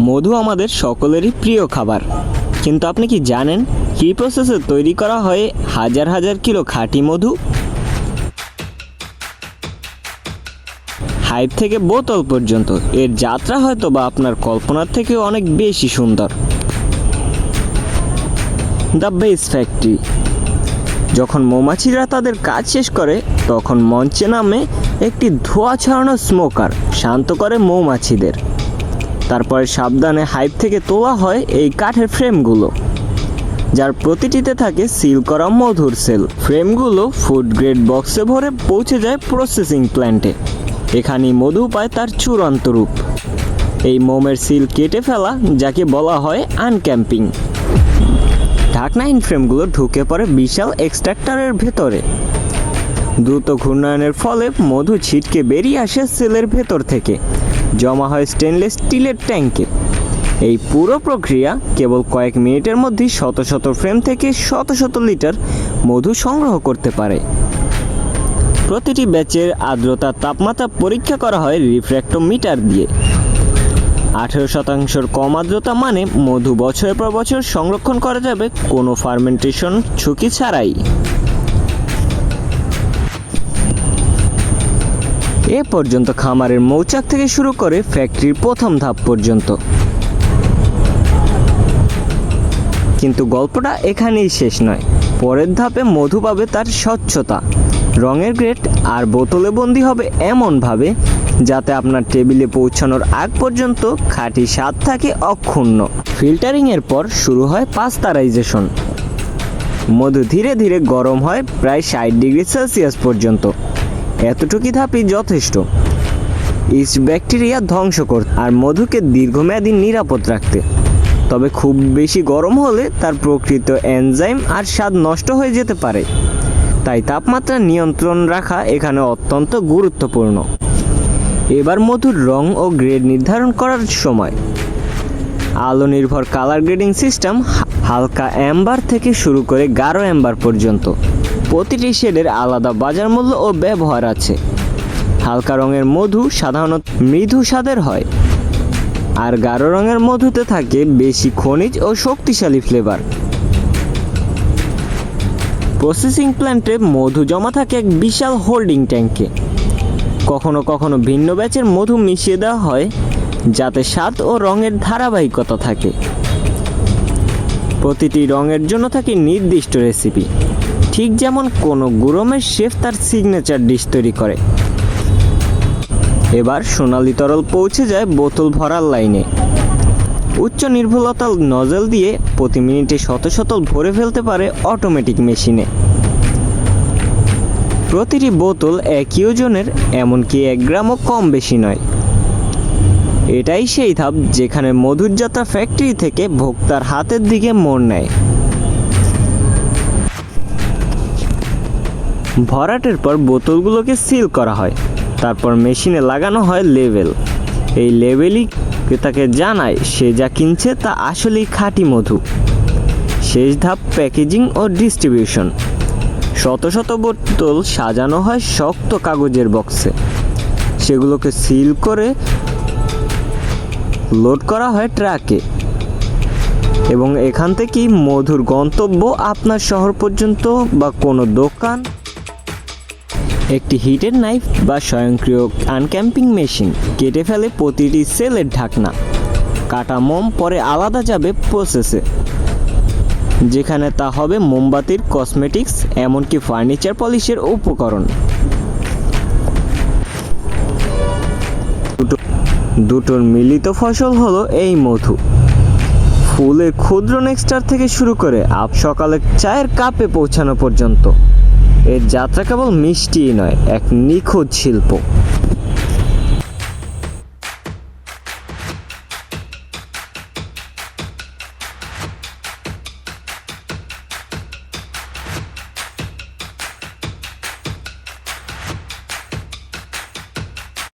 মধু আমাদের সকলেরই প্রিয় খাবার। কিন্তু আপনি কি জানেন কী প্রসেসে তৈরি করা হয় হাজার হাজার কিলো খাঁটি মধু? হাইপ থেকে বোতল পর্যন্ত। এর যাত্রা হয়তো বা আপনার কল্পনার থেকে অনেক বেশি সুন্দর। The base factory. যখন মৌমাছিরা তাদের কাজ শেষ করে, তখন মঞ্চে নামে একটি ধোঁয়া ছড়ানো স্মোকার শান্ত করে মৌমাছিদের। তারপরে সাবধানে হাইপ থেকে তোলা হয় এই কাঠের ফ্রেমগুলো, যার প্রতিটিতে থাকে সিল করা মধুর সেল। ফ্রেমগুলো ফুড গ্রেড বক্সে ভরে পৌঁছে যায় প্রসেসিং প্ল্যান্টে। এখানেই মধু পায় তার চূড়ান্ত রূপ। এই মোমের সিল কেটে ফেলা, যাকে বলা হয় আনক্যাম্পিং। ঢাকনাহীন ফ্রেমগুলো ঢুকে পড়ে বিশাল এক্সট্রাক্টরের ভেতরে। দ্রুত ঘূর্ণায়নের ফলে মধু ছিটকে বেরিয়ে আসে সেলের ভেতর থেকে। জমা হয় স্টেনলেস স্টিলের ট্যাঙ্কে এই পুরো প্রক্রিয়া কেবল কয়েক মিনিটের মধ্যেই শত শত ফ্রেম থেকে শত শত লিটার মধু সংগ্রহ করতে পারে। প্রতিটি ব্যাচের আর্দ্রতার তাপমাত্রা পরীক্ষা করা হয় রিফ্র্যাক্টোমিটার দিয়ে। আঠেরো শতাংশের কম আর্দ্রতা মানে মধু বছরের পর বছর সংরক্ষণ করা যাবে কোনো ফার্মেন্টেশন ঝুঁকি ছাড়াই। এ পর্যন্ত খামারের মৌচাক থেকে শুরু করে ফ্যাক্টরির প্রথম ধাপ পর্যন্ত। কিন্তু গল্পটা এখানেই শেষ নয়। পরের ধাপে মধু পাবে তার স্বচ্ছতা। রঙের গ্রেড আর বোতলে বন্দি হবে এমনভাবে যাতে আপনার টেবিলে পৌঁছানোর আগ পর্যন্ত খাঁটি স্বাদ থাকে অক্ষুণ্ণ। ফিল্টারিংয়ের পর শুরু হয় পাস্তারাইজেশন। মধু ধীরে ধীরে গরম হয় প্রায় ষাট ডিগ্রি সেলসিয়াস পর্যন্ত। এতটুকু ধাপই যথেষ্ট। ইস্ট ব্যাকটেরিয়া ধ্বংস করতে আর মধুকে দীর্ঘমেয়াদী নিরাপদ রাখতে। তবে খুব বেশি গরম হলে তার প্রকৃত এনজাইম আর স্বাদ নষ্ট হয়ে যেতে পারে। তাই তাপমাত্রা নিয়ন্ত্রণ রাখা এখানে অত্যন্ত গুরুত্বপূর্ণ। এবার মধুর রং ও গ্রেড নির্ধারণ করার সময়। আলো নির্ভর কালার গ্রেডিং সিস্টেম হালকা অ্যাম্বার থেকে শুরু করে গাঢ় অ্যাম্বার পর্যন্ত। প্রতিটি শেডের আলাদা বাজার মূল্য ও ব্যবহার আছে। হালকা রঙের মধু সাধারণত মৃদু স্বাদের হয়। আর গাঢ় রঙের মধুতে থাকে বেশি খনিজ ও শক্তিশালী ফ্লেভার প্রসেসিং প্ল্যান্টে মধু জমা থাকে এক বিশাল হোল্ডিং ট্যাঙ্কে কখনো কখনো ভিন্ন ব্যাচের মধু মিশিয়ে দেওয়া হয়, যাতে স্বাদ ও রঙের ধারাবাহিকতা থাকে। প্রতিটি রঙের জন্য থাকে নির্দিষ্ট রেসিপি ঠিক যেমন কোনো গুরমের শেফ তার সিগনেচার ডিশ তৈরি করে। এবার সোনালি তরল পৌঁছে যায় বোতল ভরার লাইনে। উচ্চ নির্ভুলতার নজল দিয়ে প্রতি মিনিটে শত শত ভরে ফেলতে পারে অটোমেটিক মেশিনে প্রতিটি বোতল একই ওজনের, এমনকি এক গ্রামও কম বেশি নয়। এটাই সেই ধাপ যেখানে মধুর যাত্রা ফ্যাক্টরি থেকে ভোক্তার হাতের দিকে মোড় নেয়। ভরাটের পর বোতলগুলোকে সিল করা হয়। তারপর মেশিনে লাগানো হয় লেভেল এই লেভেলই ক্রেতাকে জানায় সে যা কিনছে তা আসলেই খাঁটি মধু। শেষ ধাপ প্যাকেজিং ও ডিস্ট্রিবিউশন। শত শত বোতল সাজানো হয় শক্ত কাগজের বক্সে। সেগুলোকে সিল করে লোড করা হয় ট্রাকে। এবং এখান থেকেই মধুর গন্তব্য আপনার শহর পর্যন্ত বা কোনো দোকান একটি হিটের নাইফ বা স্বয়ংক্রিয় আনক্যাম্পিং মেশিন কেটে ফেলে প্রতিটি সেলের ঢাকনা। কাটা মোম পরে আলাদা যাবে প্রসেসে যেখানে তা হবে মোমবাতির কসমেটিক্স এমনকি ফার্নিচার পলিশের উপকরণ। দুটো, দুটোর মিলিত ফসল হলো এই মধু। ফুলের ক্ষুদ্র নেক্সটার থেকে শুরু করে আপ সকালে চায়ের কাপে পৌঁছানো পর্যন্ত। এর যাত্রা কেবল মিষ্টিই নয় এক নিখুঁত শিল্প।